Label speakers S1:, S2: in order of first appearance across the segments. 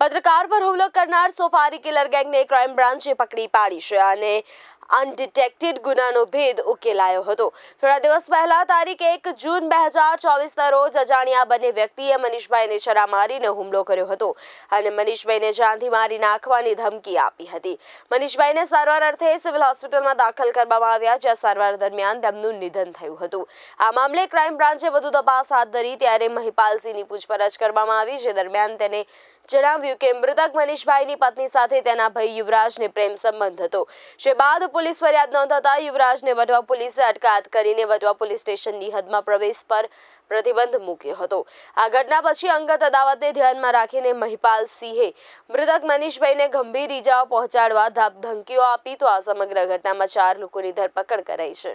S1: પત્રકાર પર હુમલો કરનાર સોફારી કિલર ગેંગને ક્રાઇમ બ્રાન્ચે પકડી પાડી છે અને અનડિટેક્ટેડ ગુનાનો ભેદ ઉકેલાયો હતો. થોડા દિવસ પહેલા તારીખ એક જૂન બે હજાર ચોવીસના રોજ અજાણ્યા બંને વ્યક્તિએ મનીષભાઈને છરા મારીને હુમલો કર્યો હતો અને મનીષભાઈને જાનથી મારી નાખવાની ધમકી આપી હતી. મનીષભાઈને સારવાર અર્થે સિવિલ હોસ્પિટલમાં દાખલ કરવામાં આવ્યા, જ્યાં સારવાર દરમિયાન તેમનું નિધન થયું હતું. આ મામલે ક્રાઇમ બ્રાન્ચે વધુ તપાસ હાથ ધરી, ત્યારે મહિપાલસિંહની પૂછપરછ કરવામાં આવી, જે દરમિયાન તેને જણાવ્યું કે મૃતક મનીષભાઈની પત્ની સાથે તેના ભાઈ યુવરાજને પ્રેમ સંબંધ હતો. જે બાદ પોલીસ ફરિયાદ નોંધાતા યુવરાજને વઢવા પોલીસે અટકાયત કરીને વઢવા પોલીસ સ્ટેશનની હદમાં પ્રવેશ પર પ્રતિબંધ મૂક્યો હતો. આ ઘટના પછી અંગત અદાવતને ધ્યાનમાં રાખીને મહિપાલ સિંહે મૃતક મનીષભાઈને ગંભીર ઈજાઓ પહોંચાડવા ધમકીઓ આપી તો આ સમગ્ર ઘટનામાં ચાર લોકોની ધરપકડ કરાઈ છે.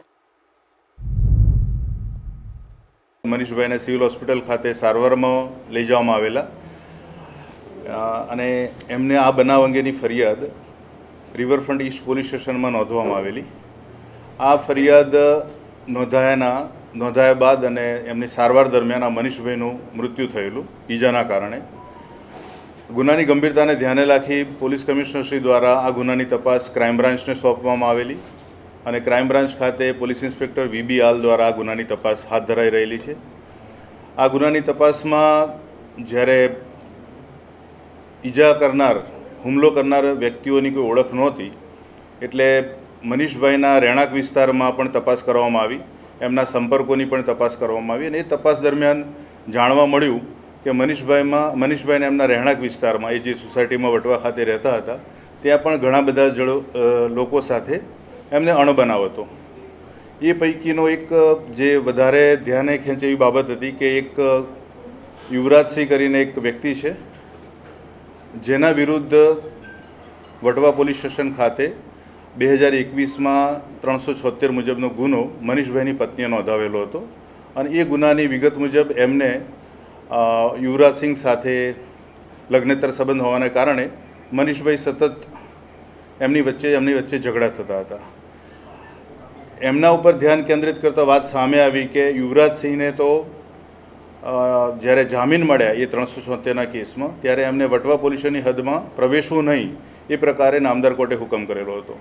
S2: મનીષભાઈને સિવિલ હોસ્પિટલ ખાતે સારવારમાં લઈ જવામાં આવેલા. અને એમને આ બનાવ અંગેની ફરિયાદ રિવરફ્રન્ટ ઈસ્ટ પોલીસ સ્ટેશનમાં નોંધવામાં આવેલી. આ ફરિયાદ નોંધાયાના, નોંધાયા બાદ અને એમની સારવાર દરમિયાન આ મનીષભાઈનું મૃત્યુ થયેલું, ઈજાના કારણે. ગુનાની ગંભીરતાને ધ્યાને રાખી પોલીસ કમિશનરશ્રી દ્વારા આ ગુનાની તપાસ ક્રાઇમ બ્રાન્ચને સોંપવામાં આવેલી અને ક્રાઇમ બ્રાન્ચ ખાતે પોલીસ ઇન્સ્પેક્ટર વીબી આલ દ્વારા આ ગુનાની તપાસ હાથ ધરાઈ રહેલી છે. આ ગુનાની તપાસમાં જ્યારે ઈજા કરનાર હુમલો કરનાર વ્યક્તિઓની કોઈ ઓળખ નહોતી. એટલે મનીષભાઈના રહેણાંક વિસ્તારમાં પણ તપાસ કરવામાં આવી. એમના સંપર્કોની પણ તપાસ કરવામાં આવી. અને એ તપાસ દરમિયાન જાણવા મળ્યું કે મનીષભાઈમાં, મનીષભાઈને એમના રહેણાંક વિસ્તારમાં, એ જે સોસાયટીમાં વટવા ખાતે રહેતા હતા, ત્યાં પણ ઘણા બધા જડો લોકો સાથે એમને અણબનાવ હતો. એ પૈકીનો એક જે વધારે ધ્યાને ખેંચે એવી બાબત હતી કે એક યુવરાજસિંહ કરીને એક વ્યક્તિ છે. જેના વિરુદ્ધ વટવા પોલીસ સ્ટેશન ખાતે બે હજાર એકવીસમાં ત્રણસો છોતેર મુજબનો ગુનો મનીષભાઈની પત્નીએ નોંધાવેલો હતો. અને એ ગુનાની વિગત મુજબ એમને યુવરાજસિંહ સાથે લગ્નેતર સંબંધ હોવાને કારણે મનીષભાઈ સતત એમની વચ્ચે એમની વચ્ચે ઝઘડા થતા હતા. એમના ઉપર ધ્યાન કેન્દ્રિત કરતા વાત સામે આવી કે યુવરાજસિંહને તો જ્યારે જામીન મળ્યા એ ત્રણસો છોતેરના કેસમાં, ત્યારે એમને વટવા પોલીસની હદમાં પ્રવેશવું નહીં એ પ્રકારે નામદાર કોર્ટે હુકમ કરેલો હતો.